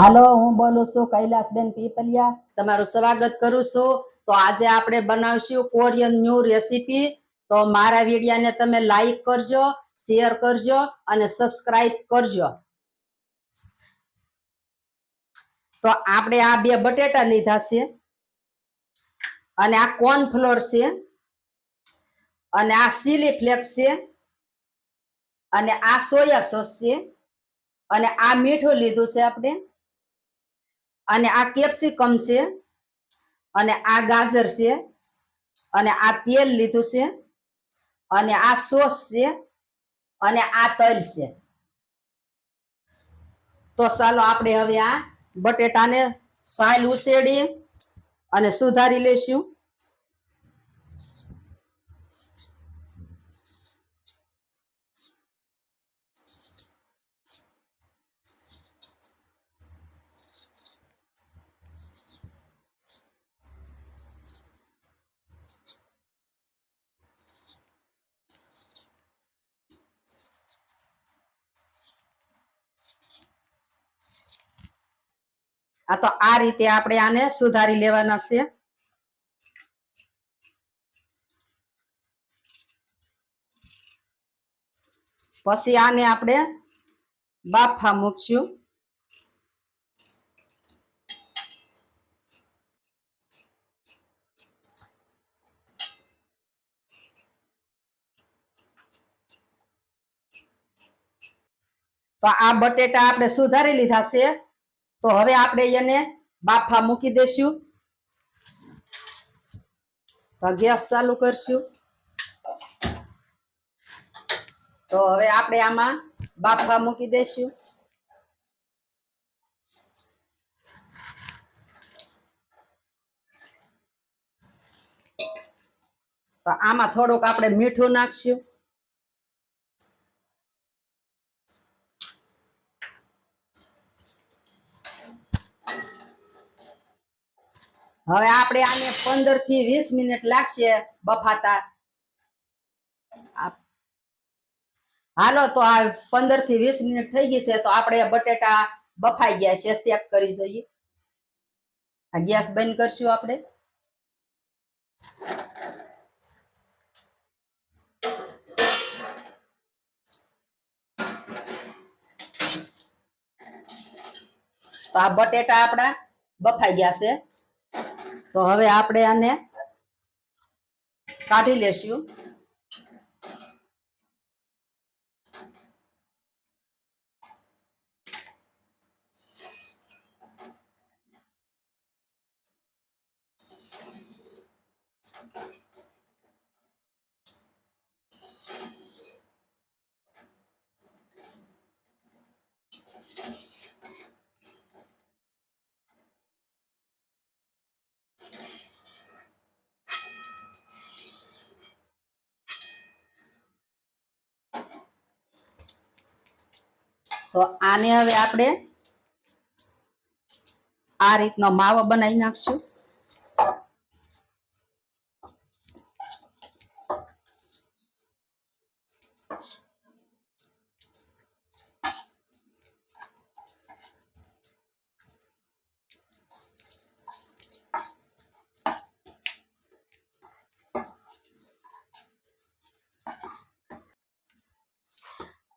હાલો, હું બોલું છું કૈલાસબેન પીપલિયા. તમારું સ્વાગત કરું છું. તો આજે આપણે બનાવશું કોરિયન ન્યૂ રેસીપી. તો મારા વિડીયાને તમે લાઈક કરજો, શેર કરજો અને સબસ્ક્રાઇબ કરજો. તો આપણે આ બે બટેટા લીધા છે અને આ કોર્નફ્લોર છે અને આ સીલી ફ્લેક્સ છે અને આ સોયા સોસ છે અને આ મીઠું લીધું છે આપણે. અને આ કેપ્સિકમ છે, અને આ ગાજર છે, અને આ તેલ લીધું છે, અને આ સોસ છે, અને આ તલ છે. તો ચાલો આપણે હવે આ બટેટાને સાલ ઉસેડી અને સુધારી લેશું આ તો આ રીતે આપણે આને સુધારી લેવાના છે. પછી આને આપણે બાફા મૂકશું. તો આ બટેટા આપણે સુધારી લીધા છે. તો હવે આપણે એને બાફા મૂકી દેશું. ગેસ ચાલુ કરશું. તો હવે આપણે આમાં બાફા મૂકી દેશું. તો આમાં થોડુંક આપણે મીઠું નાખશું. હવે આપણે આને પંદરથી વીસ મિનિટ લાગશે બફાતા. હાલો, તો આ પંદરથી વીસ મિનિટ થઈ ગઈ છે, તો આપણે બટેટા બફાઈ ગયા છે સેક કરી જોઈએ. આ ગેસ બંધ કરશું આપણે. તો આ બટેટા આપણા બફાઈ ગયા છે. તો હવે આપણે આને કાઢી લેશું. તો આને હવે આપણે આ રીતનો માવો બનાવી નાખશું.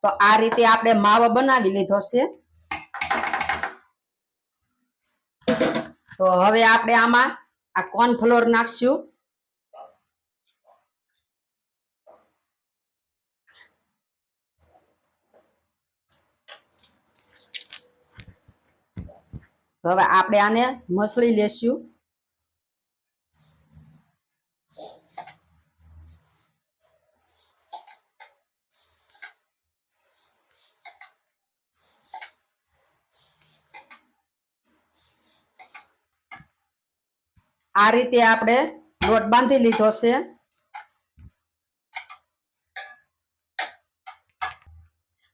તો આ રીતે આપણે માવો બનાવી લીધો છે. તો હવે આપણે આમાં આ કોર્નફ્લોર નાખશું. હવે આપણે આને મસળી લેશું. આ રીતે આપણે લોટ બાંધી લીધો છે.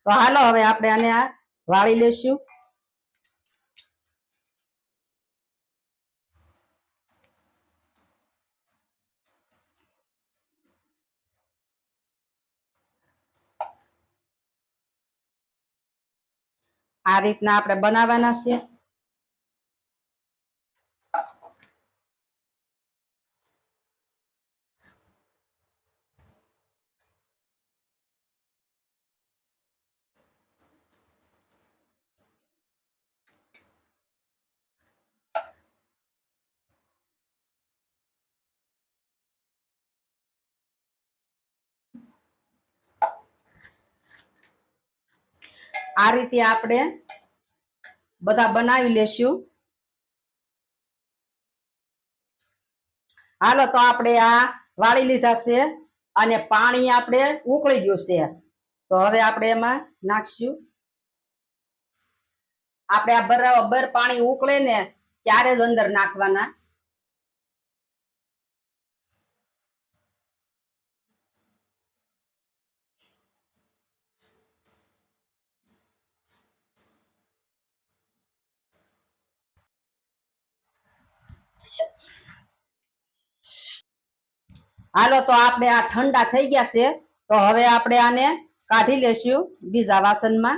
તો હાલો હવે આપણે આને આ વાળી લેશું. આ રીતના આપણે બનાવવાના છે. આ રીતે આપણે બધા બનાવી લેશું. હાલો તો આપણે આ વાળી લીધા છે અને પાણી આપણે ઉકળી ગયું છે. તો હવે આપણે એમાં નાખશું. આપણે આ બરાબર પાણી ઉકળે ને ત્યારે જ અંદર નાખવાના. હાલો તો આપણે આ ઠંડા થઈ ગયા છે, તો હવે આપણે આને કાઢી લેશું બીજા વાસણમાં.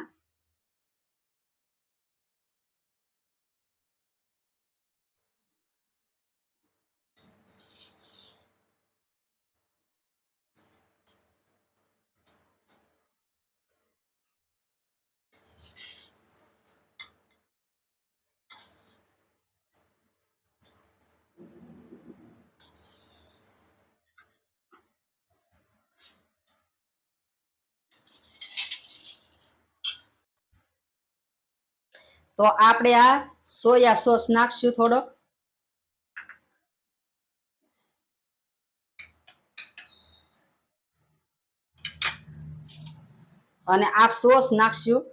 તો આપણે આ સોયા સોસ નાખશું થોડો. અને આ સોસ નાખશું.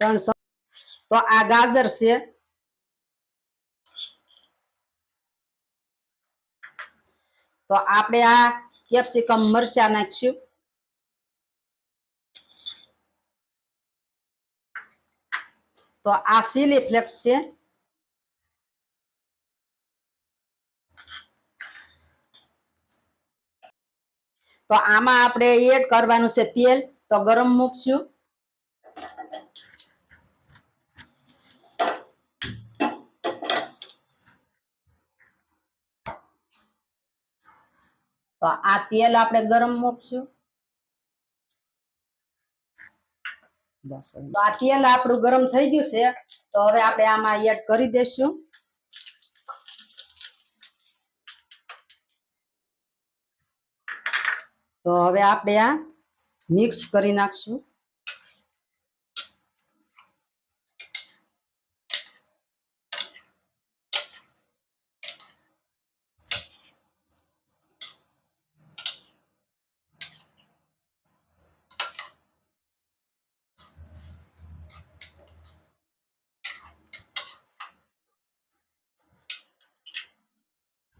ત્રણ તો આ ગાજર છે. તો આપણે આ કેપ્સિકમ મરચા નાખશું. તો આ ચીલી ફ્લેક્સ છે. તો આમાં આપણે એડ કરવાનું છે તેલ. તો ગરમ મૂકશું. તો આ તેલ આપણે ગરમ મૂકશું. બસ આ આપણું ગરમ થઈ ગયું છે, તો હવે આપણે આમાં એડ કરી દઈશું. તો હવે આપણે આ મિક્સ કરી નાખશું.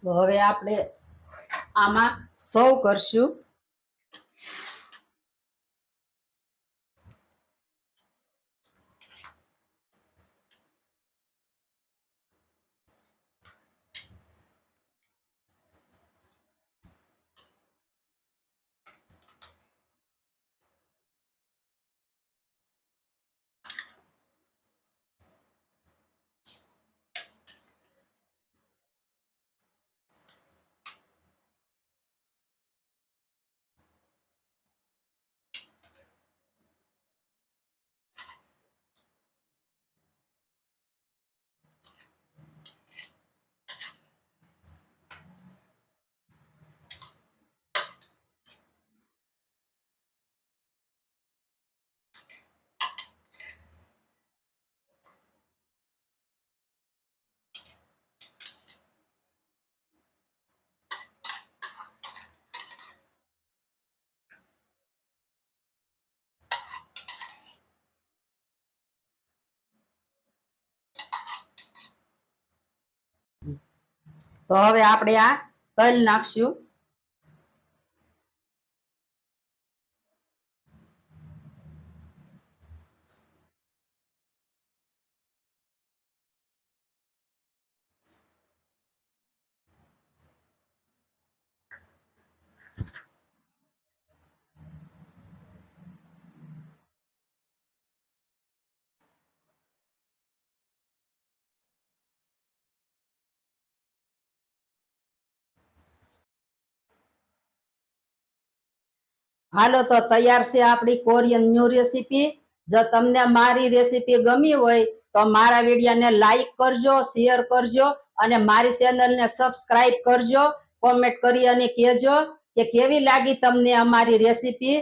તો હવે આપણે આમાં સર્વ કરશું. તો હવે આપણે આ તલ નાખશું. હાલો તો તૈયાર છે આપણી કોરિયન ન્યુ રેસીપી. જો તમને મારી રેસીપી ગમી હોય તો મારા વિડીયોને લાઈક કરજો, શેર કરજો અને મારી ચેનલને સબસ્ક્રાઇબ કરજો, કોમેન્ટ કરી અને કહેજો કે કેવી લાગી તમને અમારી રેસીપી?